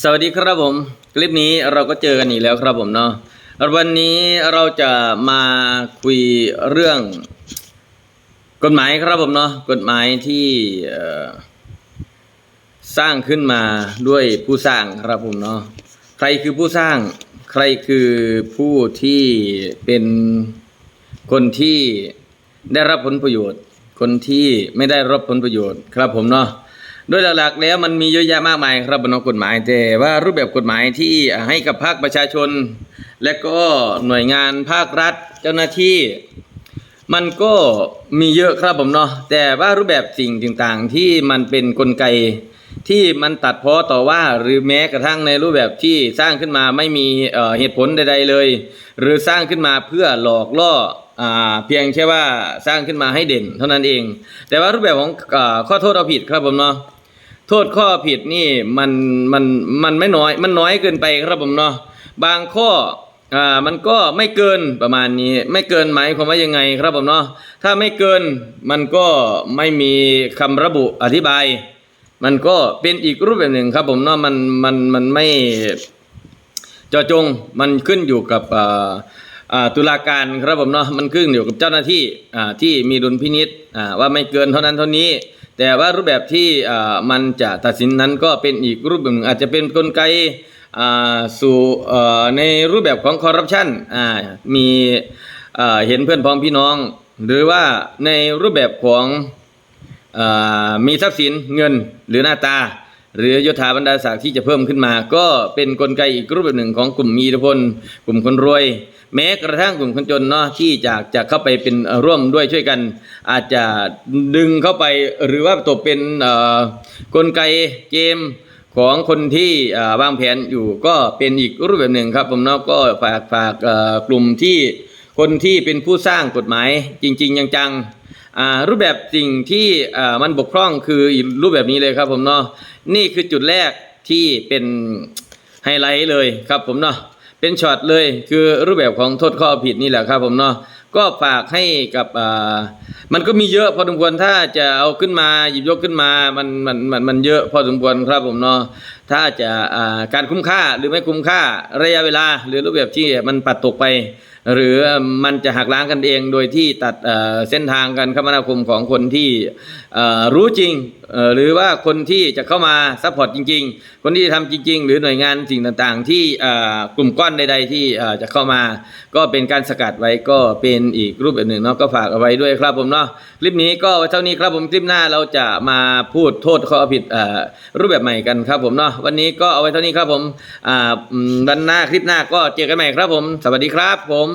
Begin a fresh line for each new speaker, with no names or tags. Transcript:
สวัสดีครับผม คลิปนี้เราก็เจอกันอีกแล้วครับผมเนาะวันนี้เราจะมาคุยเรื่อง กฎหมายครับผมเนาะกฎหมายที่สร้างขึ้นมาด้วยผู้สร้างครับผมเนาะใครคือผู้สร้าง ใครคือผู้ที่เป็นคนที่ได้รับผลประโยชน์ คนที่ไม่ได้รับผลประโยชน์ครับผมเนาะ โดยหลักๆแล้วมันมีเยอะแยะมากมายครับบนกฎหมายแต่ว่ารูปแบบกฎหมายที่ให้กับภาคประชาชน และก็หน่วยงานภาครัฐเจ้าหน้าที่ มันก็มีเยอะครับผมเนาะแต่ว่ารูปแบบสิ่งต่างๆ ที่มันเป็นกลไกที่มันตัดเพ้อต่อว่าหรือแม้กระทั่งในรูปแบบที่สร้างขึ้นมาไม่มีเเหตุผลใด ๆเลย หรือสร้างขึ้นมาเพื่อหลอกล่ออเพียงแค่ว่าสร้างขึ้นมาให้เด่นเท่านั้นเอง แต่ว่ารูปแบบของอข้อโทษเอาผิดครับผมเนาะ โทษข้อผิดนี่มันมันมันไม่น้อย มันน้อยเกินไปครับผมเนาะบางข้ออ่ามันก็ไม่เกินประมาณนี้ ไม่เกินหมายความว่ายังไงครับผมเนาะถ้าไม่เกินมันก็ไม่มีคำระบุอธิบาย มันก็เป็นอีกรูปแบบหนึ่งครับผมเนาะมันมันมันไม่เจาะจงมันขึ้นอยู่กับอ่าอ่าตุลาการครับผมเนาะมันขึ้นอยู่กับเจ้าหน้าที่อ่าที่มีดุลพินิษอ่าว่าไม่เกินเท่านั้นเท่านี้ แต่ว่ารูปแบบที่มันจะตัดสินนั้นก็เป็นอีกรูปแบบหนึ่งอาจจะเป็นกลไกสู่ในรูปแบบของคอร์รัปชันมีเห็นเพื่อนพ้องพี่น้อง หรือว่าในรูปแบบของอมีทรัพย์สินเงินหรือหน้าตา หรือยศถาบรรดาศักดิ์ที่จะเพิ่มขึ้นมา ก็เป็นกลไกอีกรูปแบบหนึ่งของกลุ่มมีอิทธิพล กลุ่มคนรวย แม้กระทั่งกลุ่มคนจนเนาะที่จะจะเข้าไปเป็นร่วมด้วยช่วยกัน อาจจะดึงเข้าไปหรือว่าตกเป็นกลไกเกมของคนที่วางแผนอยู่ก็เป็นอีกรูปแบบหนึ่งครับผมเนาะก็ฝากฝากกลุ่มที่คนที่เป็นผู้สร้างกฎหมายจริง ๆ จังๆอ่า รูปแบบสิ่งที่มันบกพร่องคือรูปแบบนี้เลยครับผมเนาะนี่คือจุดแรกที่เป็นไฮไลท์เลยครับผมเนาะเป็นช็อตเลยคือรูปแบบของโทษข้อผิดนี่แหละครับผมเนาะก็ฝากให้กับมันก็มีเยอะพอสมควรถ้าจะเอาขึ้นมาหยิบยกขึ้นมามันมันมันมันเยอะพอสมควรครับผมเนาะถ้าจะาการคุ้มค่าหรือไม่คุ้มค่าระยะเวลา หรือรูปแบบที่มันปัดตกไป หรือมันจะหักล้างกันเองโดยที่ตัดเส้นทางการคมนาคมของคนที่รู้จริง หรือว่าคนที่จะเข้ามาซัพพอร์ตจริง ๆ คนที่จะทำจริง ๆ หรือหน่วยงานสิ่งต่างๆ ที่กลุ่มก้อนใดๆที่จะเข้ามา ก็เป็นการสกัดไว้ก็เป็นอีกรูปแบบหนึ่งเนาะก็ฝากเอาไว้ด้วยครับผมเนาะคลิปนี้ก็เท่านี้ครับผมคลิปหน้าเราจะมาพูดโทษข้อผิดรูปแบบใหม่กันครับผมเนาะวันนี้ก็เอาไว้เท่านี้ครับผมวันหน้าคลิปหน้าก็เจอกันใหม่ครับผม สวัสดีครับผม